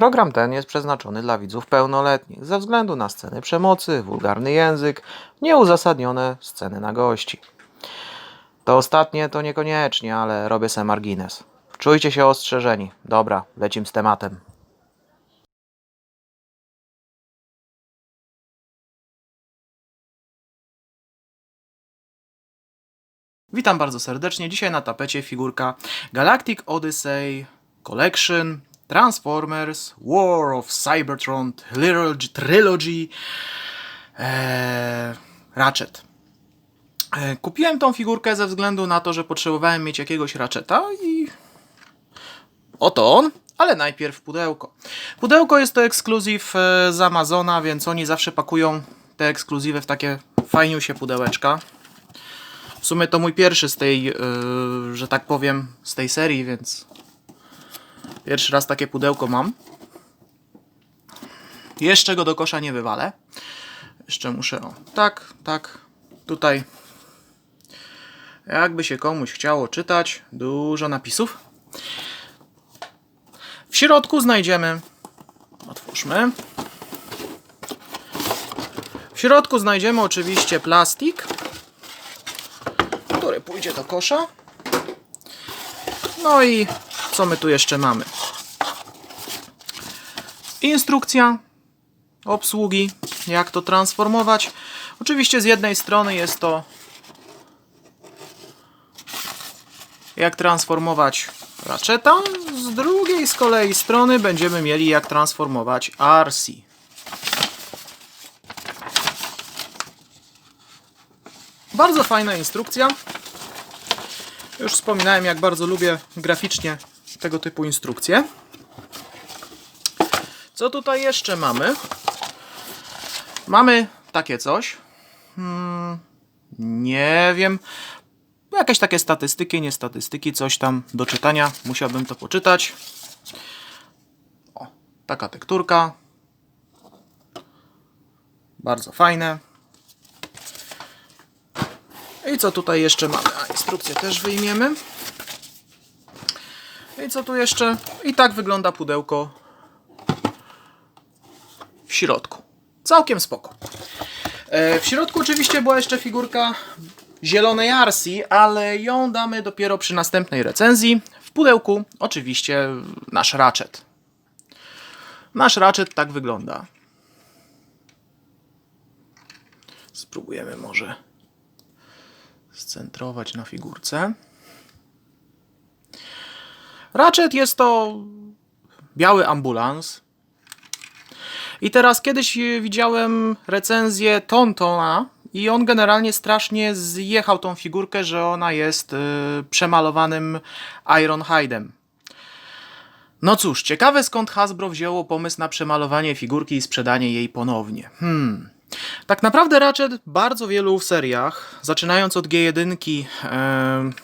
Program ten jest przeznaczony dla widzów pełnoletnich ze względu na sceny przemocy, wulgarny język, nieuzasadnione sceny nagości. To ostatnie to niekoniecznie, ale robię se margines. Czujcie się ostrzeżeni. Dobra, lecim z tematem. Witam bardzo serdecznie. Dzisiaj na tapecie figurka Galactic Odyssey Collection Transformers War of Cybertron Trilogy, Trilogy eee, Ratchet. E, Kupiłem tą figurkę ze względu na to, że potrzebowałem mieć jakiegoś Ratcheta i oto on, ale najpierw pudełko. Pudełko jest to ekskluzyw e, z Amazona, więc oni zawsze pakują te ekskluzywy w takie fajniusie pudełeczka. W sumie to mój pierwszy z tej, yy, że tak powiem, z tej serii, więc pierwszy raz takie pudełko mam. Jeszcze go do kosza nie wywalę. Jeszcze muszę, o, tak, tak, tutaj. Jakby się komuś chciało czytać, dużo napisów. W środku znajdziemy, otwórzmy. W środku znajdziemy oczywiście plastik który pójdzie do kosza. No i co my tu jeszcze mamy? Instrukcja obsługi, jak to transformować. Oczywiście z jednej strony jest to jak transformować Ratcheta, z drugiej z kolei strony będziemy mieli jak transformować RC. Bardzo fajna instrukcja. Już wspominałem, jak bardzo lubię graficznie tego typu instrukcje. Co tutaj jeszcze mamy? Mamy takie coś. Hmm, nie wiem. Jakieś takie statystyki, nie statystyki, coś tam do czytania. Musiałbym to poczytać. O, taka tekturka. Bardzo fajne. I co tutaj jeszcze mamy? A instrukcję też wyjmiemy. Co tu jeszcze? I tak wygląda pudełko w środku. Całkiem spoko. E, W środku oczywiście była jeszcze figurka zielonej Arsi, ale ją damy dopiero przy następnej recenzji. W pudełku oczywiście nasz Ratchet. Nasz Ratchet tak wygląda. Spróbujemy może scentrować na figurce. Ratchet jest to biały ambulans. I teraz kiedyś e, widziałem recenzję Tontona i on generalnie strasznie zjechał tą figurkę, że ona jest y, przemalowanym Ironhide'em. No cóż, ciekawe skąd Hasbro wzięło pomysł na przemalowanie figurki i sprzedanie jej ponownie. Hmm. Tak naprawdę Ratchet w bardzo wielu seriach, zaczynając od G1, em, głó-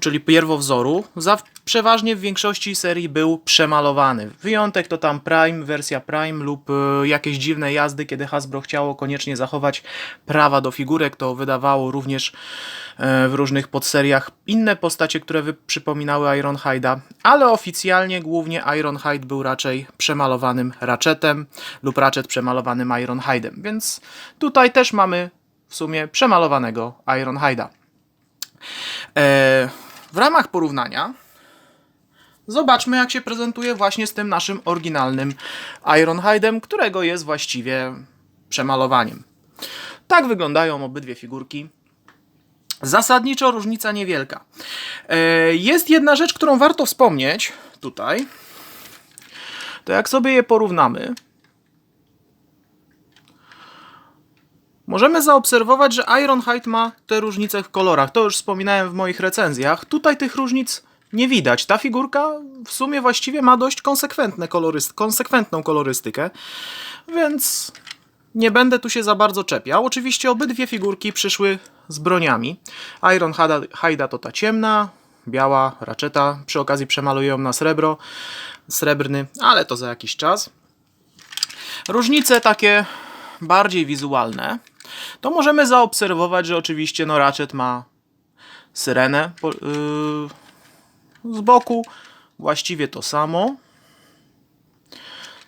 czyli pierwowzoru, za, przeważnie w większości serii był przemalowany. Wyjątek to tam Prime, wersja Prime lub e, jakieś dziwne jazdy, kiedy Hasbro chciało koniecznie zachować prawa do figurek, to wydawało również e, w różnych podseriach inne postacie, które przypominały Ironhide'a, ale oficjalnie głównie Ironhide był raczej przemalowanym Ratchetem lub Ratchet przemalowanym Ironhide'em, więc tutaj też mamy w sumie przemalowanego Ironhide'a. E, w ramach porównania zobaczmy, jak się prezentuje właśnie z tym naszym oryginalnym Ironhide'em, którego jest właściwie przemalowaniem. Tak wyglądają obydwie figurki. Zasadniczo różnica niewielka. E, Jest jedna rzecz, którą warto wspomnieć tutaj. To jak sobie je porównamy, Możemy zaobserwować, że Ironhide ma te różnice w kolorach. To już wspominałem w moich recenzjach. Tutaj tych różnic nie widać. Ta figurka w sumie właściwie ma dość konsekwentne koloryst konsekwentną kolorystykę, więc nie będę tu się za bardzo czepiał. Oczywiście obydwie figurki przyszły z broniami. Iron Haida to ta ciemna, biała Ratcheta. Przy okazji przemaluję ją na srebro, srebrny, ale to za jakiś czas. Różnice takie bardziej wizualne, to możemy zaobserwować, że oczywiście no Ratchet ma syrenę yy, z boku, właściwie to samo.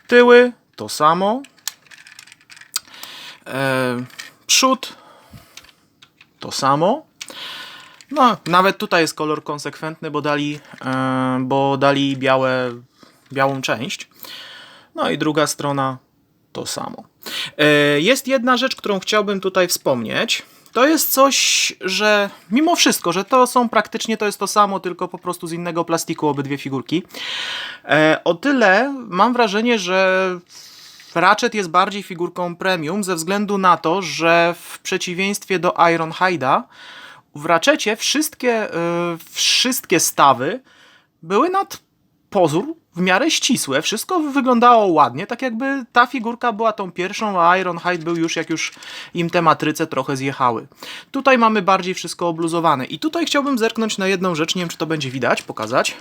Tyły to samo. E, przód to samo. No, nawet tutaj jest kolor konsekwentny, bo dali, e, bo dali białe, białą część. No i druga strona to samo. E, Jest jedna rzecz, którą chciałbym tutaj wspomnieć. To jest coś, że mimo wszystko, że to są praktycznie to jest to samo, tylko po prostu z innego plastiku obydwie figurki. E, o tyle mam wrażenie, że Ratchet jest bardziej figurką premium ze względu na to, że w przeciwieństwie do Ironhide'a w Ratchetie wszystkie, y, wszystkie stawy były nad pozór w miarę ścisłe. Wszystko wyglądało ładnie, tak jakby ta figurka była tą pierwszą, a Ironhide był już, jak już im te matryce trochę zjechały. Tutaj mamy bardziej wszystko obluzowane. I tutaj chciałbym zerknąć na jedną rzecz, nie wiem czy to będzie widać, pokazać.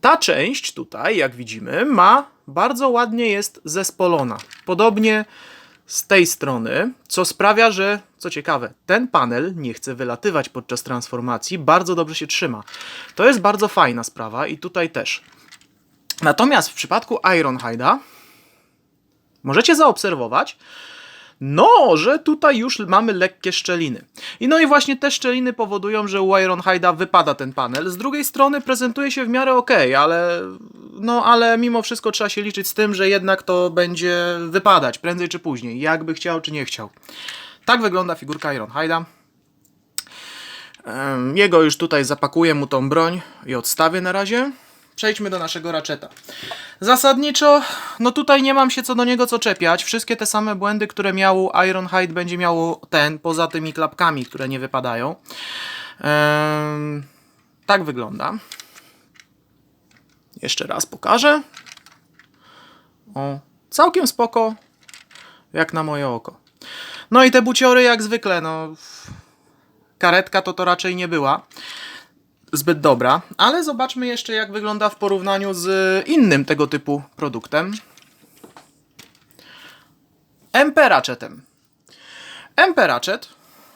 Ta część tutaj, jak widzimy, ma bardzo ładnie jest zespolona. Podobnie z tej strony, co sprawia, że, co ciekawe, ten panel nie chce wylatywać podczas transformacji, bardzo dobrze się trzyma. To jest bardzo fajna sprawa i tutaj też. Natomiast w przypadku Ironhide'a możecie zaobserwować, no, że tutaj już mamy lekkie szczeliny. I no i właśnie te szczeliny powodują, że u Ironhide'a wypada ten panel. Z drugiej strony prezentuje się w miarę ok, ale no ale mimo wszystko trzeba się liczyć z tym, że jednak to będzie wypadać prędzej czy później, jakby chciał czy nie chciał. Tak wygląda figurka Ironhide'a. Jego już tutaj zapakuję mu tą broń i odstawię na razie. Przejdźmy do naszego Ratcheta. Zasadniczo, no tutaj nie mam się co do niego co czepiać. Wszystkie te same błędy, które miał Ironhide, będzie miało ten, poza tymi klapkami, które nie wypadają. Em, tak wygląda. Jeszcze raz pokażę. O, całkiem spoko, jak na moje oko. No i te buciory jak zwykle, no karetka to to raczej nie była zbyt dobra, ale zobaczmy jeszcze jak wygląda w porównaniu z innym tego typu produktem. MP Ratchetem. MP Ratchet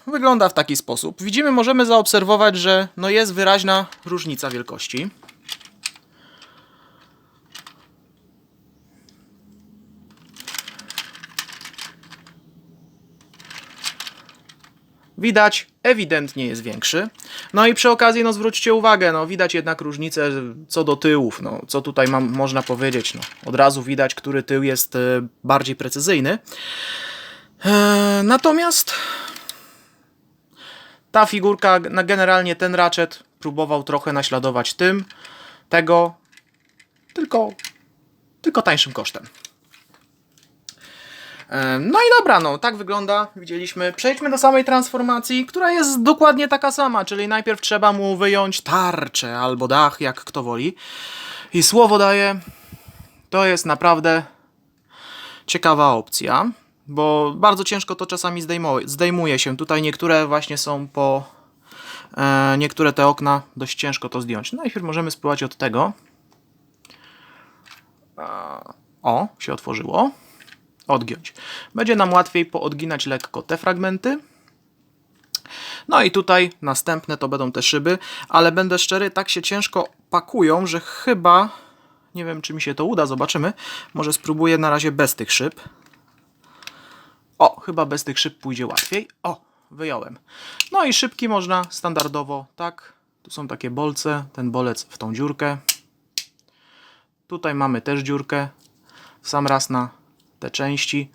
wygląda w taki sposób. Widzimy, możemy zaobserwować, że no jest wyraźna różnica wielkości. Widać, ewidentnie jest większy. No i przy okazji, no zwróćcie uwagę, no widać jednak różnicę co do tyłów. No, co tutaj mam, można powiedzieć? No, od razu widać, który tył jest e, bardziej precyzyjny. E, natomiast ta figurka, na generalnie ten Ratchet próbował trochę naśladować tym, tego, tylko, tylko tańszym kosztem. E, No i dobra, no tak wygląda, widzieliśmy. Przejdźmy do samej transformacji, która jest dokładnie taka sama, czyli najpierw trzeba mu wyjąć tarczę albo dach, jak kto woli. I słowo daję, to jest naprawdę ciekawa opcja, bo bardzo ciężko to czasami zdejmo- zdejmuje się. Tutaj niektóre właśnie są po... E, niektóre te okna dość ciężko to zdjąć. Najpierw możemy spróbować od tego. O, się otworzyło odgiąć. Będzie nam łatwiej poodginać lekko te fragmenty. No i tutaj następne to będą te szyby, ale będę szczery, tak się ciężko pakują, że chyba, nie wiem czy mi się to uda, zobaczymy. Może spróbuję na razie bez tych szyb. O, chyba bez tych szyb pójdzie łatwiej. O, wyjąłem. No i szybki można standardowo, tak. Tu są takie bolce, ten bolec w tą dziurkę. Tutaj mamy też dziurkę, w sam raz na te części.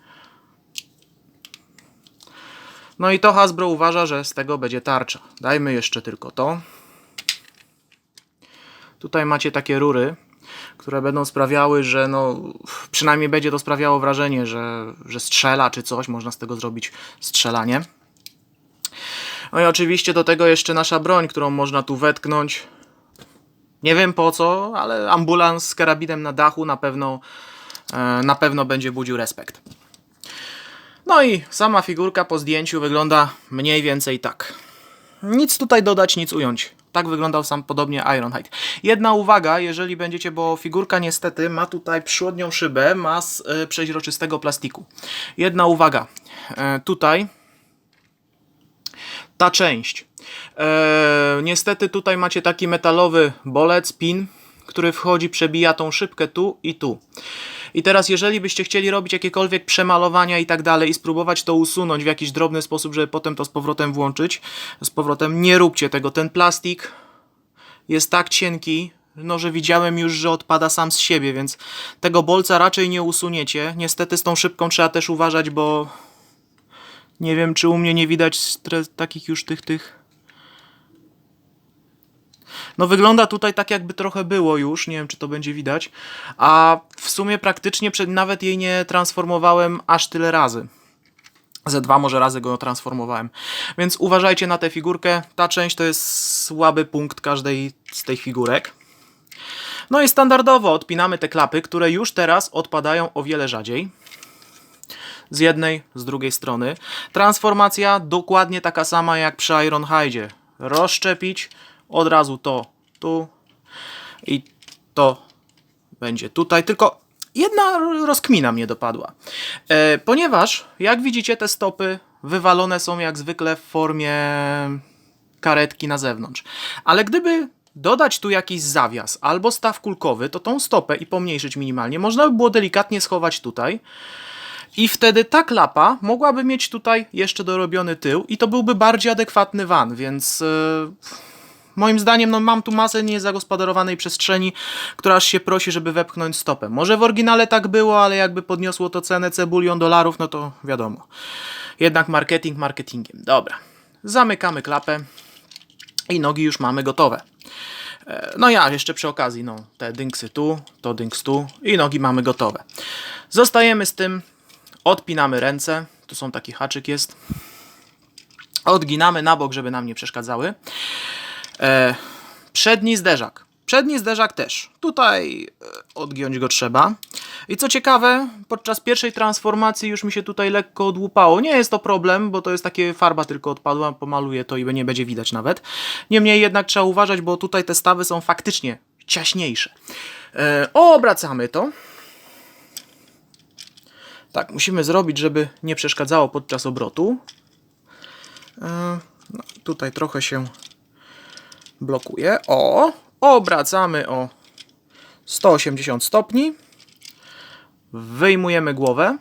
No i to Hasbro uważa, że z tego będzie tarcza. Dajmy jeszcze tylko to. Tutaj macie takie rury, które będą sprawiały, że no, przynajmniej będzie to sprawiało wrażenie, że, że strzela czy coś, można z tego zrobić strzelanie. No i oczywiście do tego jeszcze nasza broń, którą można tu wetknąć. Nie wiem po co, ale ambulans z karabinem na dachu na pewno na pewno będzie budził respekt. No i sama figurka po zdjęciu wygląda mniej więcej tak. Nic tutaj dodać, nic ująć. Tak wyglądał sam podobnie Ironhide. Jedna uwaga, jeżeli będziecie, bo figurka niestety ma tutaj przodnią szybę, ma z e, przeźroczystego plastiku. Jedna uwaga, e, tutaj ta część. E, niestety tutaj macie taki metalowy bolec, pin, który wchodzi, przebija tą szybkę tu i tu. I teraz, jeżeli byście chcieli robić jakiekolwiek przemalowania i tak dalej i spróbować to usunąć w jakiś drobny sposób, żeby potem to z powrotem włączyć, z powrotem nie róbcie tego. Ten plastik jest tak cienki, no, że widziałem już, że odpada sam z siebie, więc tego bolca raczej nie usuniecie. Niestety z tą szybką trzeba też uważać, bo nie wiem, czy u mnie nie widać takich już tych, tych... No wygląda tutaj tak jakby trochę było już, nie wiem czy to będzie widać, a w sumie praktycznie przed, nawet jej nie transformowałem aż tyle razy. Ze dwa może razy go transformowałem. Więc uważajcie na tę figurkę. Ta część to jest słaby punkt każdej z tych figurek. No i standardowo odpinamy te klapy, które już teraz odpadają o wiele rzadziej. Z jednej, z drugiej strony. Transformacja dokładnie taka sama jak przy Iron Hide. Rozszczepić, od razu to tu i to będzie tutaj. Tylko jedna rozkmina mnie dopadła. E, ponieważ, jak widzicie, te stopy wywalone są jak zwykle w formie karetki na zewnątrz. Ale gdyby dodać tu jakiś zawias albo staw kulkowy, to tą stopę i pomniejszyć minimalnie można by było delikatnie schować tutaj. I wtedy ta klapa mogłaby mieć tutaj jeszcze dorobiony tył i to byłby bardziej adekwatny van, więc yy, moim zdaniem no, mam tu masę niezagospodarowanej przestrzeni, która aż się prosi, żeby wepchnąć stopę. Może w oryginale tak było, ale jakby podniosło to cenę cebulion dolarów, no to wiadomo. Jednak marketing marketingiem. Dobra. Zamykamy klapę i nogi już mamy gotowe. E, No ja jeszcze przy okazji, no te dynksy tu, to dynks tu i nogi mamy gotowe. Zostajemy z tym, odpinamy ręce, tu są taki haczyk jest. Odginamy na bok, żeby nam nie przeszkadzały. E, przedni zderzak. Przedni zderzak też. Tutaj e, odgiąć go trzeba. I co ciekawe, podczas pierwszej transformacji już mi się tutaj lekko odłupało. Nie jest to problem, bo to jest takie farba tylko odpadła, pomaluję to i nie będzie widać nawet. Niemniej jednak trzeba uważać, bo tutaj te stawy są faktycznie ciaśniejsze. E, obracamy to. Tak, musimy zrobić, żeby nie przeszkadzało podczas obrotu. E, no, tutaj trochę się blokuje. O, obracamy o 180 stopni. Wyjmujemy głowę.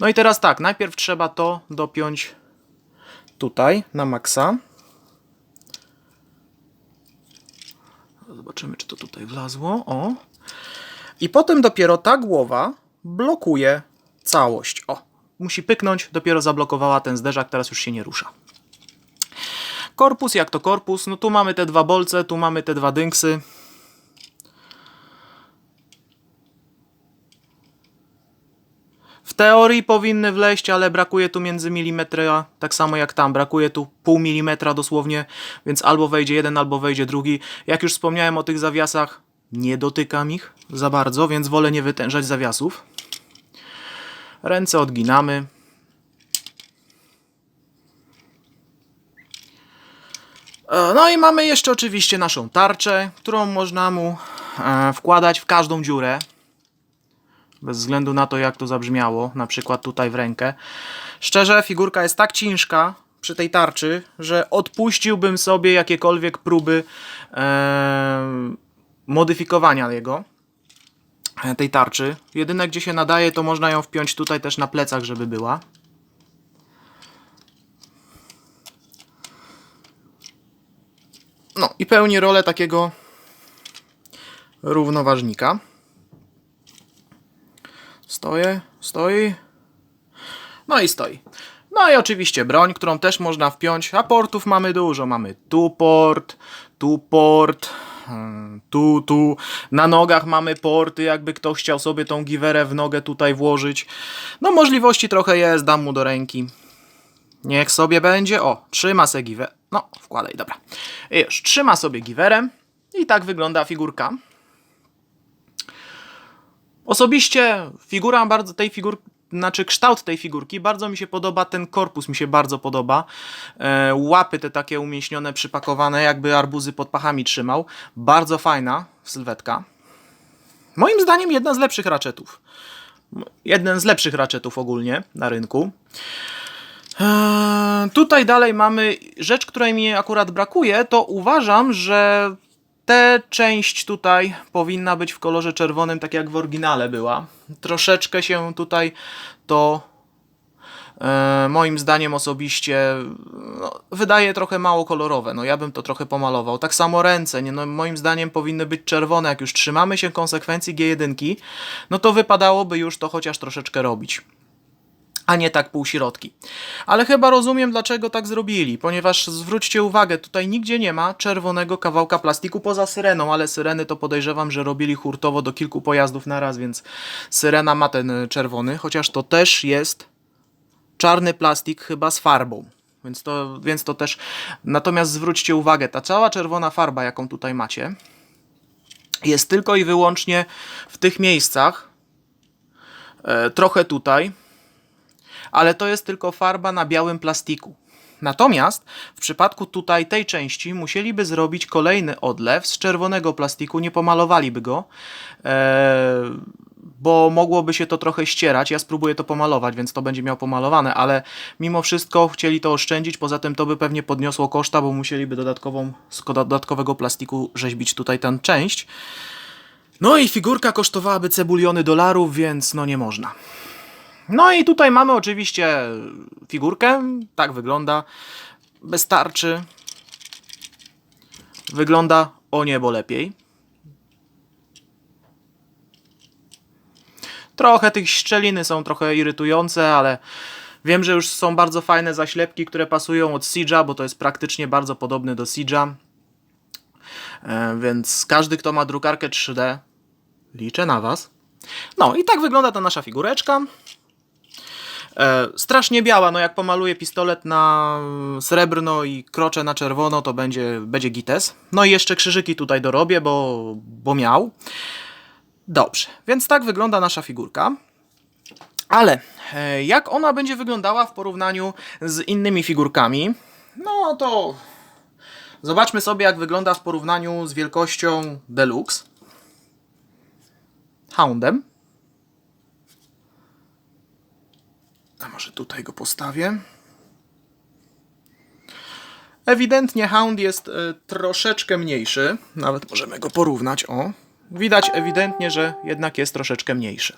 No i teraz tak, najpierw trzeba to dopiąć tutaj na maksa. Zobaczymy, czy to tutaj wlazło. O. I potem dopiero ta głowa blokuje całość. O, musi pyknąć, dopiero zablokowała ten zderzak, teraz już się nie rusza. Korpus jak to korpus, no tu mamy te dwa bolce, tu mamy te dwa dynksy. W teorii powinny wleść, ale brakuje tu między milimetra, tak samo jak tam, brakuje tu pół milimetra dosłownie, więc albo wejdzie jeden, albo wejdzie drugi. Jak już wspomniałem o tych zawiasach, nie dotykam ich za bardzo, więc wolę nie wytężać zawiasów. Ręce odginamy. No i mamy jeszcze oczywiście naszą tarczę, którą można mu e, wkładać w każdą dziurę. Bez względu na to, jak to zabrzmiało, na przykład tutaj w rękę. Szczerze, figurka jest tak ciężka przy tej tarczy, że odpuściłbym sobie jakiekolwiek próby e, modyfikowania jego, e, tej tarczy. Jedyne, gdzie się nadaje, to można ją wpiąć tutaj też na plecach, żeby była. No i pełni rolę takiego równoważnika. Stoję, stoi. No i stoi. No i oczywiście broń, którą też można wpiąć, a portów mamy dużo. Mamy tu port, tu port, hmm, tu, tu. Na nogach mamy porty, jakby ktoś chciał sobie tą giwerę w nogę tutaj włożyć. No możliwości trochę jest, dam mu do ręki. Niech sobie będzie. O, trzyma se giwerę. No, wkładaj, dobra. I już, trzyma sobie giwerę. I tak wygląda figurka. Osobiście figura bardzo tej figurki, znaczy kształt tej figurki, bardzo mi się podoba, ten korpus mi się bardzo podoba. E, łapy te takie umieśnione, przypakowane, jakby arbuzy pod pachami trzymał. Bardzo fajna sylwetka. Moim zdaniem jedna z lepszych ratchetów. Jeden z lepszych ratchetów ogólnie na rynku. Eee, tutaj dalej mamy rzecz, której mi akurat brakuje, to uważam, że Te część tutaj powinna być w kolorze czerwonym, tak jak w oryginale była. Troszeczkę się tutaj to e, moim zdaniem osobiście no, wydaje trochę mało kolorowe. No ja bym to trochę pomalował. Tak samo ręce, nie? No, moim zdaniem powinny być czerwone. Jak już trzymamy się konsekwencji G1, no to wypadałoby już to chociaż troszeczkę robić a nie tak półśrodki. Ale chyba rozumiem, dlaczego tak zrobili, ponieważ zwróćcie uwagę, tutaj nigdzie nie ma czerwonego kawałka plastiku poza syreną, ale syreny to podejrzewam, że robili hurtowo do kilku pojazdów na raz, więc syrena ma ten y, czerwony, chociaż to też jest czarny plastik chyba z farbą. Więc to, więc to też. Natomiast zwróćcie uwagę, ta cała czerwona farba, jaką tutaj macie, jest tylko i wyłącznie w tych miejscach, e, trochę tutaj, ale to jest tylko farba na białym plastiku. Natomiast w przypadku tutaj tej części musieliby zrobić kolejny odlew z czerwonego plastiku, nie pomalowaliby go, e, bo mogłoby się to trochę ścierać. Ja spróbuję to pomalować, więc to będzie miał pomalowane, ale mimo wszystko chcieli to oszczędzić. Poza tym to by pewnie podniosło koszta, bo musieliby dodatkową, z dodatkowego plastiku rzeźbić tutaj tę część. No i figurka kosztowałaby cebuliony dolarów, więc no nie można. No i tutaj mamy oczywiście figurkę. Tak wygląda. Bez. Wygląda o niebo lepiej. Trochę tych szczeliny są trochę irytujące, ale wiem, że już są bardzo fajne zaślepki, które pasują od Siege'a, bo to jest praktycznie bardzo podobny do Siege'a. E, Więc każdy, kto ma drukarkę 3D, liczę na Was. No i tak wygląda ta nasza figureczka. E, strasznie biała, no jak pomaluję pistolet na srebrno i krocze na czerwono, to będzie, będzie gites. No i jeszcze krzyżyki tutaj dorobię, bo, bo miał. Dobrze, więc tak wygląda nasza figurka. Ale e, jak ona będzie wyglądała w porównaniu z innymi figurkami? No to zobaczmy sobie, jak wygląda w porównaniu z wielkością Deluxe. Houndem. A może tutaj go postawię? Ewidentnie Hound jest e, troszeczkę mniejszy. Nawet możemy go porównać. O, widać ewidentnie, że jednak jest troszeczkę mniejszy.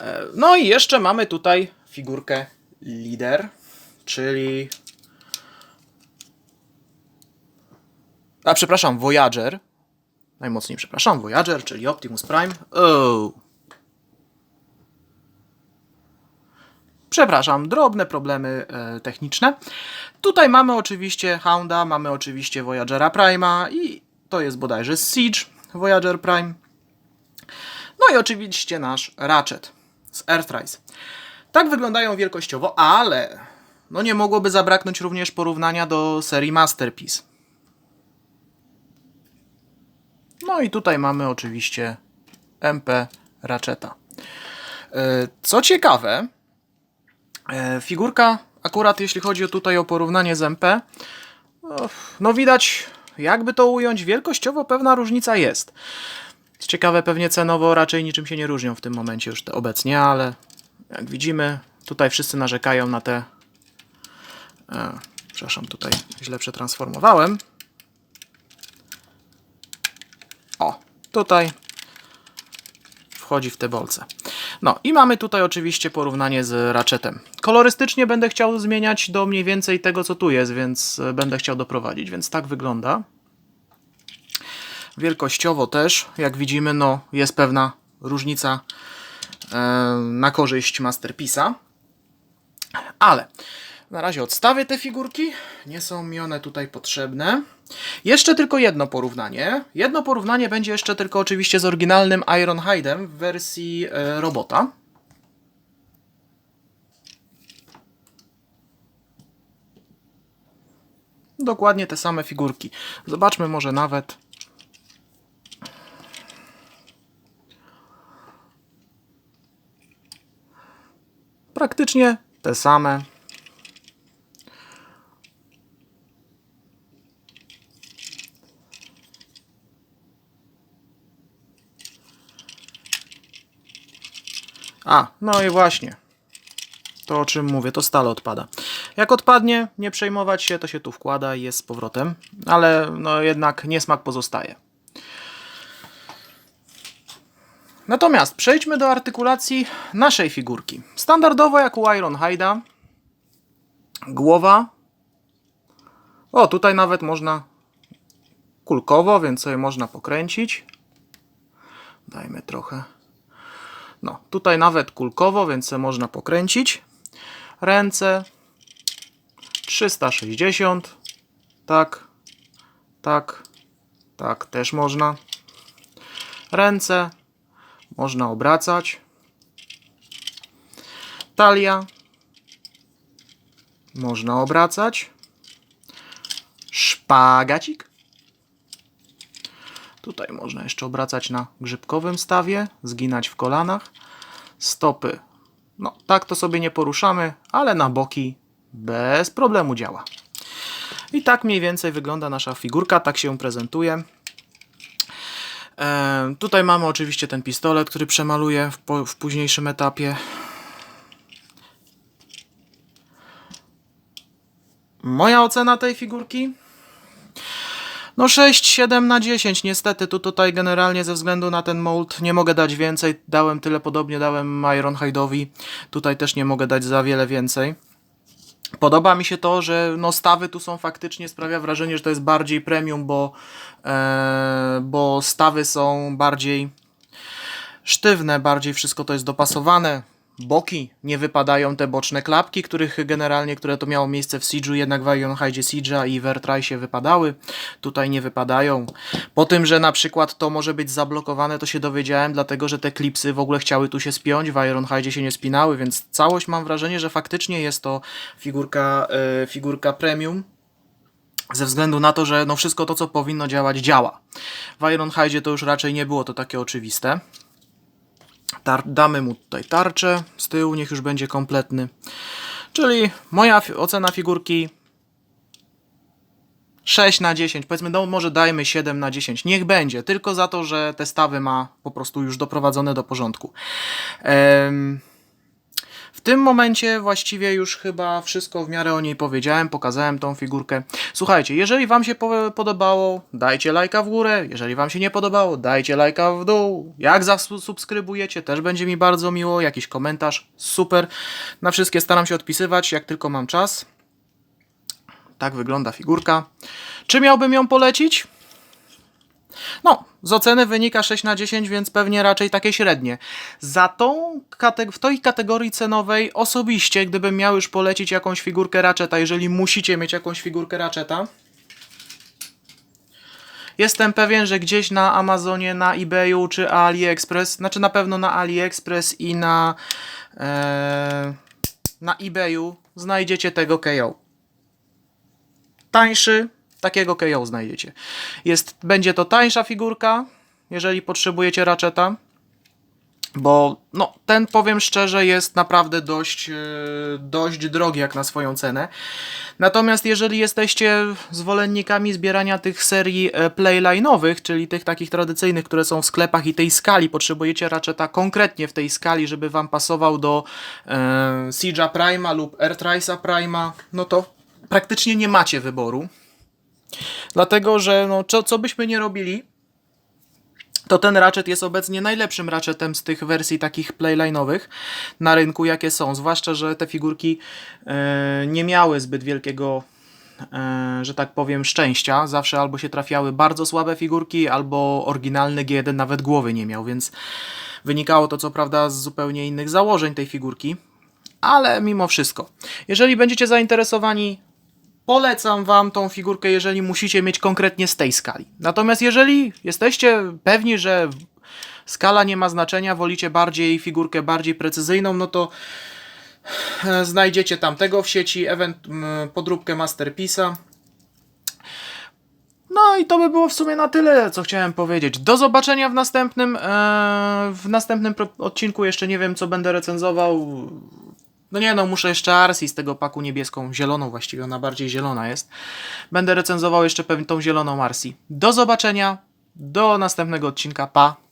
E, No i jeszcze mamy tutaj figurkę Lider, czyli. A przepraszam, Voyager. Najmocniej przepraszam, Voyager, czyli Optimus Prime. Oh. Przepraszam, drobne problemy e, techniczne. Tutaj mamy oczywiście Hounda, mamy oczywiście Voyagera Prima i to jest bodajże Siege Voyager Prime. No i oczywiście nasz Ratchet z Earthrise. Tak wyglądają wielkościowo, ale no nie mogłoby zabraknąć również porównania do serii Masterpiece. No i tutaj mamy oczywiście MP Ratcheta. E, Co ciekawe, Figurka, akurat jeśli chodzi tutaj o porównanie z MP, no widać, jakby to ująć, wielkościowo pewna różnica jest. Ciekawe, pewnie cenowo raczej niczym się nie różnią w tym momencie już te obecnie, ale jak widzimy, tutaj wszyscy narzekają na te. E, przepraszam, tutaj źle przetransformowałem. O, tutaj wchodzi w te bolce. No i mamy tutaj oczywiście porównanie z Ratchetem. Kolorystycznie będę chciał zmieniać do mniej więcej tego, co tu jest, więc e, będę chciał doprowadzić, więc tak wygląda. Wielkościowo też, jak widzimy, no jest pewna różnica e, na korzyść Masterpiece'a. Ale na razie odstawię te figurki. Nie są mi one tutaj potrzebne. Jeszcze tylko jedno porównanie. Jedno porównanie będzie jeszcze tylko oczywiście z oryginalnym Ironhide'em w wersji e, robota. Dokładnie te same figurki. Zobaczmy może nawet. Praktycznie te same. A, no i właśnie. To o czym mówię, to stale odpada. Jak odpadnie, nie przejmować się, to się tu wkłada i jest z powrotem, ale no jednak niesmak pozostaje. Natomiast przejdźmy do artykulacji naszej figurki. Standardowo jak u Iron Hide'a, głowa. O, tutaj nawet można kulkowo, więc sobie można pokręcić. Dajmy trochę. No, tutaj nawet kulkowo, więc można pokręcić. Ręce 360. Tak, tak, tak też można. Ręce można obracać. Talia można obracać. Szpagacik. Tutaj można jeszcze obracać na grzybkowym stawie, zginać w kolanach. Stopy. No, tak to sobie nie poruszamy, ale na boki bez problemu działa. I tak mniej więcej wygląda nasza figurka, tak się prezentuje. E, tutaj mamy oczywiście ten pistolet, który przemaluję w, po, w późniejszym etapie. Moja ocena tej figurki? No 6, 7 na 10. Niestety tu tutaj generalnie ze względu na ten mold nie mogę dać więcej. Dałem tyle podobnie, dałem Iron Hide'owi. Tutaj też nie mogę dać za wiele więcej. Podoba mi się to, że no stawy tu są faktycznie, sprawia wrażenie, że to jest bardziej premium, bo, e, bo stawy są bardziej sztywne, bardziej wszystko to jest dopasowane. Boki nie wypadają te boczne klapki, których generalnie, które to miało miejsce w Siege'u, jednak w Iron Hide'zie Siege'a i w Airtrice wypadały. Tutaj nie wypadają. Po tym, że na przykład to może być zablokowane, to się dowiedziałem, dlatego że te klipsy w ogóle chciały tu się spiąć, w Iron Hide'zie się nie spinały, więc całość mam wrażenie, że faktycznie jest to figurka, e, figurka premium ze względu na to, że no wszystko to, co powinno działać, działa. W Iron Hide'zie to już raczej nie było to takie oczywiste. Damy mu tutaj tarczę z tyłu, niech już będzie kompletny. Czyli moja ocena figurki 6 na 10, powiedzmy, no może dajmy 7 na 10, niech będzie, tylko za to, że te stawy ma po prostu już doprowadzone do porządku. W tym momencie właściwie już chyba wszystko w miarę o niej powiedziałem, pokazałem tą figurkę. Słuchajcie, jeżeli Wam się po- podobało, dajcie lajka w górę, jeżeli Wam się nie podobało, dajcie lajka w dół. Jak zasubskrybujecie, też będzie mi bardzo miło, jakiś komentarz, super. Na wszystkie staram się odpisywać, jak tylko mam czas. Tak wygląda figurka. Czy miałbym ją polecić? No, z oceny wynika 6 na 10, więc pewnie raczej takie średnie. Za tą w tej kategorii cenowej osobiście, gdybym miał już polecić jakąś figurkę Ratcheta, jeżeli musicie mieć jakąś figurkę Ratcheta, jestem pewien, że gdzieś na Amazonie, na eBayu czy AliExpress, znaczy na pewno na AliExpress i na, e, na eBayu znajdziecie tego KO tańszy, takiego KO znajdziecie. Jest, będzie to tańsza figurka, jeżeli potrzebujecie Ratcheta, bo no, ten powiem szczerze jest naprawdę dość, e, dość drogi jak na swoją cenę. Natomiast jeżeli jesteście zwolennikami zbierania tych serii e, playline'owych, czyli tych takich tradycyjnych, które są w sklepach i tej skali, potrzebujecie Ratcheta konkretnie w tej skali, żeby wam pasował do e, Siege'a Prima lub Airtrice'a Prima, no to praktycznie nie macie wyboru. Dlatego, że no, co, co byśmy nie robili, to ten ratchet jest obecnie najlepszym ratchetem z tych wersji takich playline'owych na rynku, jakie są. Zwłaszcza, że te figurki e, nie miały zbyt wielkiego, e, że tak powiem, szczęścia. Zawsze albo się trafiały bardzo słabe figurki, albo oryginalny G1 nawet głowy nie miał, więc wynikało to co prawda z zupełnie innych założeń tej figurki. Ale mimo wszystko, jeżeli będziecie zainteresowani Polecam Wam tą figurkę, jeżeli musicie mieć konkretnie z tej skali. Natomiast jeżeli jesteście pewni, że skala nie ma znaczenia, wolicie bardziej figurkę bardziej precyzyjną, no to e, znajdziecie tamtego w sieci, event, podróbkę Masterpiece'a. No i to by było w sumie na tyle, co chciałem powiedzieć. Do zobaczenia w następnym, e, w następnym odcinku. Jeszcze nie wiem, co będę recenzował. No nie no, muszę jeszcze Arsi z tego paku niebieską, zieloną właściwie, ona bardziej zielona jest. Będę recenzował jeszcze pewnie tą zieloną Arsi. Do zobaczenia, do następnego odcinka, pa!